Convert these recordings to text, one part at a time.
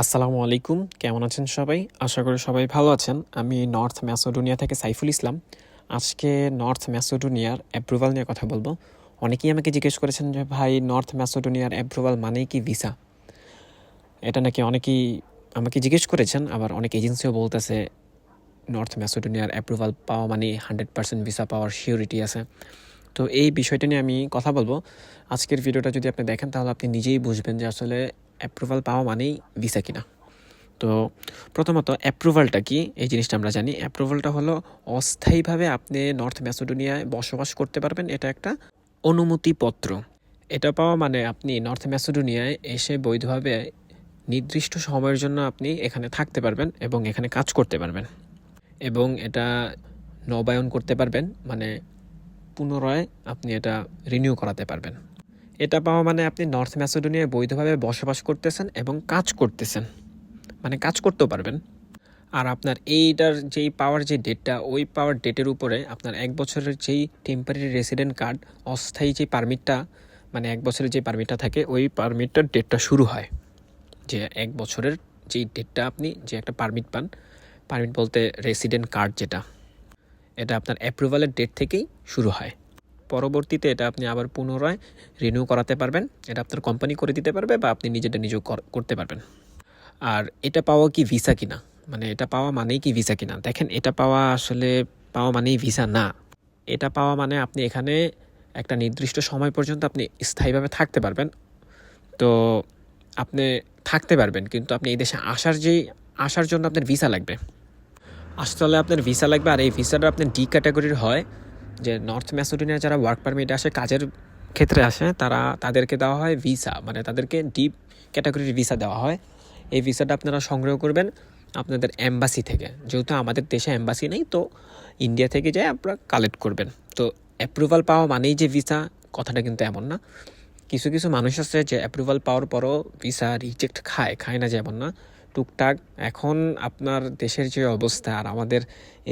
আসসালামু আলাইকুম। কেমন আছেন সবাই? আশা করি সবাই ভালো আছেন। আমি নর্থ ম্যাসোডোনিয়া থেকে সাইফুল ইসলাম। আজকে নর্থ ম্যাসোডোনিয়ার অ্যাপ্রুভাল নিয়ে কথা বলব। অনেকেই আমাকে জিজ্ঞেস করেছেন যে, ভাই, নর্থ ম্যাসোডোনিয়ার অ্যাপ্রুভাল মানেই কি ভিসা এটা নাকি অনেকেই আমাকে জিজ্ঞেস করেছেন। আবার অনেক এজেন্সিও বলতেছে, নর্থ ম্যাসোডোনিয়ার অ্যাপ্রুভাল পাওয়া মানে হান্ড্রেড পার্সেন্ট ভিসা পাওয়ার সিওরিটি আছে। তো এই বিষয়টা নিয়ে আমি কথা বলব। আজকের ভিডিওটা যদি আপনি দেখেন, তাহলে আপনি নিজেই বুঝবেন যে আসলে অ্যাপ্রুভাল পাওয়া মানেই ভিসা কিনা। তো প্রথমত অ্যাপ্রুভালটা কি? এই জিনিসটা আমরা জানি। অ্যাপ্রুভালটা হলো অস্থায়ীভাবে আপনি নর্থ ম্যাসোডোনিয়ায় বসবাস করতে পারবেন। এটা একটা অনুমতিপত্র। এটা পাওয়া মানে আপনি নর্থ ম্যাসোডোনিয়ায় এসে বৈধভাবে নির্দিষ্ট সময়ের জন্য আপনি এখানে থাকতে পারবেন এবং এখানে কাজ করতে পারবেন। এবং এটা নবায়ন করতে পারবেন। মানে পুনরায় আপনি এটা রিনিউ করাতে পারবেন। এটা পাওয়া মানে আপনি নর্থ ম্যাসেডোনিয়ায় বৈধভাবে বসবাস করতেছেন এবং কাজ করতেছেন। মানে কাজ করতেও পারবেন। আর আপনার এইটার যেই পাওয়ার যে ডেটটা ওই পাওয়ার ডেটের উপরে আপনার এক বছরের যেই টেম্পারারি রেসিডেন্ট কার্ড অস্থায়ী যে পারমিটটা মানে এক বছরের যে পারমিটটা থাকে, ওই পারমিটটার ডেটটা শুরু হয়। যে এক বছরের যেই ডেটটা আপনি যে একটা পারমিট পান পারমিট বলতে রেসিডেন্ট কার্ড যেটা, এটা আপনার অ্যাপ্রুভালের ডেট থেকেই শুরু হয়। পরবর্তীতে এটা আপনি আবার পুনরায় রিনিউ করাতে পারবেন। এটা আপনার কোম্পানি করে দিতে পারবে বা আপনি নিজেটা নিজেও কর- করতে পারবেন। আর এটা পাওয়া কি ভিসা কিনা? মানে এটা পাওয়া মানেই কি ভিসা কিনা? দেখেন, এটা পাওয়া আসলে পাওয়া মানেই ভিসা না। এটা পাওয়া মানে আপনি এখানে একটা নির্দিষ্ট সময় পর্যন্ত আপনি স্থায়ীভাবে থাকতে পারবেন। তো আপনি থাকতে পারবেন, কিন্তু আপনি এই দেশে আসার যেই আসার জন্য আপনার ভিসা লাগবে। আসতে হলে আপনার ভিসা লাগবে আর এই ভিসাটা আপনার ডি ক্যাটাগরির হয় যে নর্থ ম্যাসোডোনিয়ার যারা ওয়ার্ক পারমিট আসে, কাজের ক্ষেত্রে আসে, তারা, তাদেরকে দেওয়া হয় ভিসা মানে তাদেরকে ডিপ ক্যাটাগরির ভিসা দেওয়া হয়। এই ভিসাটা আপনারা সংগ্রহ করবেন আপনাদের অ্যাম্বাসি থেকে। যেহেতু আমাদের দেশে অ্যাম্বাসি নেই, তো ইন্ডিয়া থেকে যায় আপনারা কালেক্ট করবেন। তো অ্যাপ্রুভাল পাওয়া মানেই যে ভিসা কথাটা কিন্তু এমন না। কিছু কিছু মানুষ আছে যে অ্যাপ্রুভাল পাওয়ার পরও ভিসা রিজেক্ট খায় খায় না যেমন না। টুকটাক। এখন আপনার দেশের যে অবস্থা আর আমাদের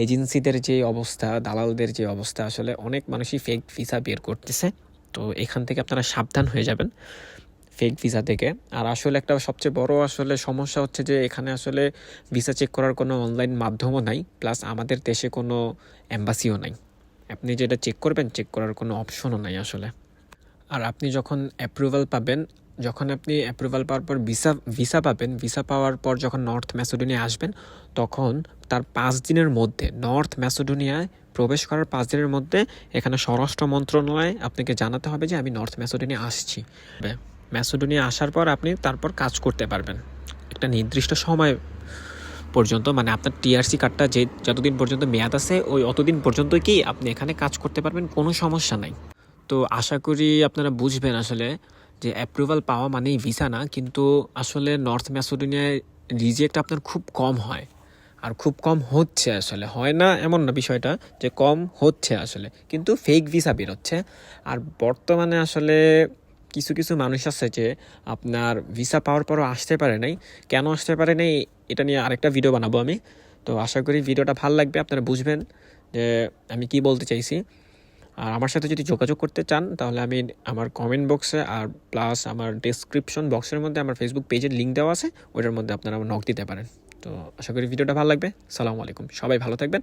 এজেন্সিদের যে অবস্থা, দালালদের যে অবস্থা, আসলে অনেক মানুষই ফেক ভিসা বের করতেছে। তো এখান থেকে আপনারা সাবধান হয়ে যাবেন ফেক ভিসা থেকে। আর আসলে একটা সবচেয়ে বড় আসলে সমস্যা হচ্ছে যে এখানে আসলে ভিসা চেক করার কোনো অনলাইন মাধ্যমও নাই প্লাস আমাদের দেশে কোনো অ্যাম্বাসিও নাই। আপনি যেটা চেক করবেন চেক করার কোনো অপশনও নাই আসলে। আর আপনি যখন অ্যাপ্রুভাল পাবেন, যখন আপনি অ্যাপ্রুভাল পাওয়ার পর ভিসা ভিসা পাবেন ভিসা পাওয়ার পর যখন নর্থ ম্যাসোডোনিয়া আসবেন, তখন তার পাঁচ দিনের মধ্যে নর্থ ম্যাসোডোনিয়ায় প্রবেশ করার পাঁচ দিনের মধ্যে এখানে স্বরাষ্ট্র মন্ত্রণালয়ে আপনাকে জানাতে হবে যে আমি নর্থ ম্যাসোডোনিয়া আসছি। ম্যাসোডোনিয়া আসার পর আপনি তারপর কাজ করতে পারবেন। একটা নির্দিষ্ট সময় পর্যন্ত মানে আপনার টিআরসি কার্ডটা যে, যতদিন পর্যন্ত মেয়াদ আছে, ওই অতদিন পর্যন্ত কি আপনি এখানে কাজ করতে পারবেন, কোনো সমস্যা নাই। তো আশা করি আপনারা বুঝবেন আসলে যে অ্যাপ্রুভাল পাওয়া মানেই ভিসা না, কিন্তু আসলে নর্থ ম্যাসোডোনিয়ায় রিজেক্ট আপনার খুব কম হয়। আর খুব কম হচ্ছে আসলে। হয় না এমন না বিষয়টা যে কম হচ্ছে আসলে, কিন্তু ফেক ভিসা বেরোচ্ছে। আর বর্তমানে আসলে কিছু কিছু মানুষ আছে যে আপনার ভিসা পাওয়ার পরও আসতে পারে নাই। কেন আসতে পারে নাই এটা নিয়ে আরেকটা ভিডিও বানাবো আমি। তো আশা করি ভিডিওটা ভালো লাগবে, আপনারা বুঝবেন যে আমি কি বলতে চাইছি। আর আমার সাথে যদি যোগাযোগ করতে চান, তাহলে আমি আমার কমেন্ট বক্সে আর প্লাস আমার ডিসক্রিপশন বক্সের মধ্যে আমার ফেসবুক পেজের লিঙ্ক দেওয়া আছে ওইটার মধ্যে আপনারা আমার নক দিতে পারেন। তো আশা করি ভিডিওটা ভালো লাগবে। সালামু আলাইকুম। সবাই ভালো থাকবেন।